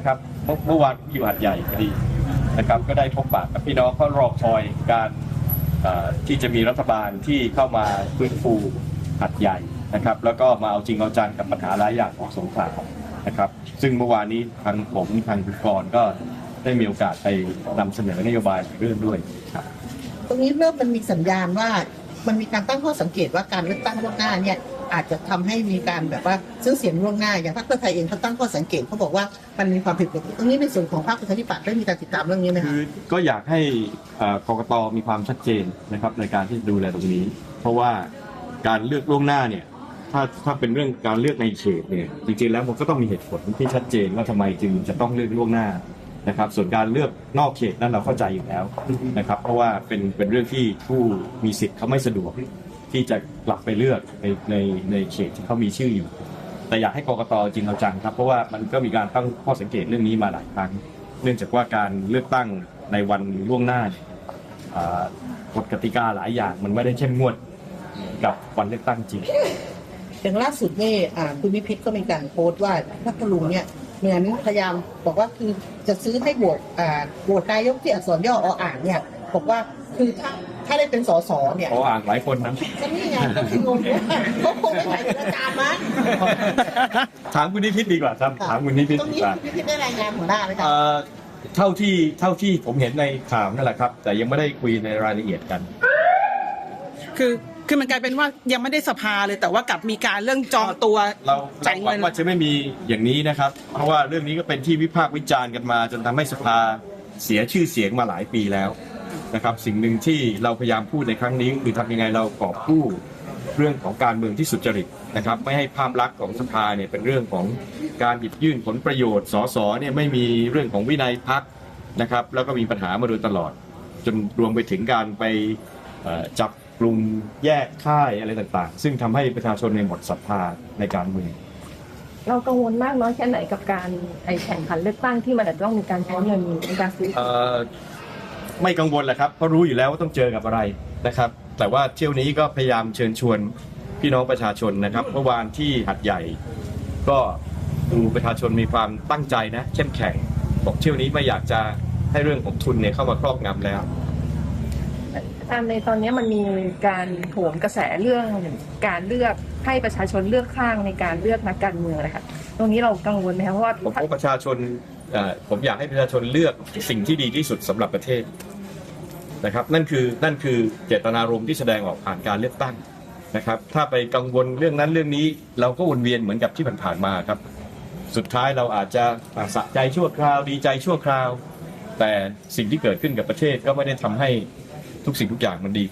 นะครับเมื่อวานอยู่หัดใหญ่พอดีนะครับก็ได้พบปะกับพี่น้องก็รอคอยการที่จะมีรัฐบาลที่เข้ามาฟื้นฟูหัดใหญ่นะครับ แล้วก็มาเอาจริงเอาจังกับปัญหาหลายอย่างของสงขลานะครับ ซึ่งเมื่อวานนี้ทางผมทางคุณกรก็ได้มีโอกาสไปนำเสนอนโยบายเรื่องด้วยครับตรงนี้เริ่มมันมีสัญญาณว่ามันมีการตั้งข้อสังเกตว่าการเลือกตั้งล่วงหน้าเนี่ย อาจจะทำให้มีการแบบว่าซื้อเสียงล่วงหน้าอย่างพรรคเพื่อไทยเองเขาตั้งข้อสังเกตเขาบอกว่ามันมีความผิดปกติตรงนี้ในส่วนของพรรคประชาธิปัตย์ได้มีการติดตามเรื่องนี้ไหมคืคะอก็อยากให้เอ่อกกตมีความชัดเจนนะครับในการที่ดูแลตรงนี้ เพราะว่าการเลือกล่วงหน้าเนี่ยถ้าถ้าเป็นเรื่องการเลือกในเขตเนี่ยจริงๆแล้วมันก็ต้องมีเหตุผลที่ชัดเจนว่าทำไมจึงจะต้องเลือกล่วงหน้านะครับ ส่วนการเลือกนอกเขตนั้นเราเข้าใจอยู่แล้วนะครับ เพราะว่าเป็นเป็นเรื่องที่ผู้มีสิทธิ์เขาไม่สะดวก ที่จะกลับไปเลือกในในในเขตที่เขามีชื่ออยู่ แต่อยากให้กรกตจริงเอาจังครับ เพราะว่ามันก็มีการตั้งข้อสังเกตเรื่องนี้มาหลายครั้ง เนื่องจากว่าการเลือกตั้งในวันล่วงหน้ากฎกติกาหลายอย่างมันไม่ได้เข้มงวดกับวันเลือกตั้งจริง อย่างล่าสุดนี่คุณวิพิธก็มีการโพสต์ว่าพัทลุงเนี่ยเหมือนพยายามบอกว่าคือจะซื้อให้โหวตอ่าโหวตนายกที่อักษรย่อออ่างเนี่ยบอกว่าคือถ้า ถ้าได้เป็นสสเนี่ยขออ่านหลายคนนะก็นี่ไงก็คืองงว่าเขาคงไม่หมายถึงอาจารย์มั้งถามคุณนิพิษดีกว่าครับถามคุณนิพิษตรงดีนี้กว่าคุณวิพิธได้รายงานหัวหน้าไหมคะเอ่อเท่าที่เท่าที่ผมเห็นในข่าวนั่นแหละครับ แต่ยังไม่ได้คุยในรายละเอียดกัน คือคือมันกลายเป็นว่ายังไม่ได้สภาเลยแต่ว่ากลับมีการเรื่องจองตัวเราจ่ายเราหวัเงิงน ว่าจะไม่มีอย่างนี้นะครับ เพราะว่าเรื่องนี้ก็เป็นที่วิพากษ์วิจารณ์กันมา จนทำให้สภาเสียชื่อเสียงมาหลายปีแล้ว นะครับสิ่งหนึ่งที่เราพยายามพูดในครั้งนี้คือทำยังไงเรากอบกู้เรื่องของการเมืองที่สุจริตนะครับ ไม่ให้ภาพลักษณ์ของสภาเนี่ยเป็นเรื่องของการหยิบยื่นผลประโยชน์สสเนี่ยไม่มีเรื่องของวินัยพักนะครับ แล้วก็มีปัญหามาโดยตลอด จนรวมไปถึงการไปเอ่อจับกลุ่มแยกค่ายอะไรต่างๆ ซึ่งทำให้ประชาชนในยหมดศรัทธาในการเมืองเรากังวลมากน้อยแค่ไหนกับการไอแข่งขันเลือกตั้งที่มันอาจจะต้องมีการใช้เงินในการซื้อเอ่อ ไม่กังวลแหละครับเพราะรู้อยู่แล้วว่าต้องเจอกับอะไรนะครับ แต่ว่าเที่ยวนี้ก็พยายามเชิญชวนพี่น้องประชาชนนะครับเมื่อวานที่หัดใหญ่ ก็ดูประชาชนมีความตั้งใจนะเข้มแข็งบอกเที่ยวนี้ไม่อยากจะให้เรื่องของทุนเนี่ยเข้ามาครอบงำแล้วตามในตอนนี้มันมีการโหมกระแสเรื่องการเลือกให้ประชาชนเลือกข้างในการเลือกนักการเมืองเลยค่ะตรงนี้เรากังวลไหมคะเพราะว่าผมว่าประชาชนเอ่อ ผมอยากให้ประชาชนเลือกสิ่งที่ดีที่สุดสำหรับประเทศนะครับ นั่นคือนั่นคือเจตนารมณ์ที่แสดงออกผ่านการเลือกตั้งนะครับ ถ้าไปกังวลเรื่องนั้นเรื่องนี้เราก็วนเวียนเหมือนกับที่ผ่านๆมาครับ สุดท้ายเราอาจจะสะใจชั่วคราว ดีใจชั่วคราว แต่สิ่งที่เกิดขึ้นกับประเทศก็ไม่ได้ทำให้ทุกสิ่งทุกอย่างมันดี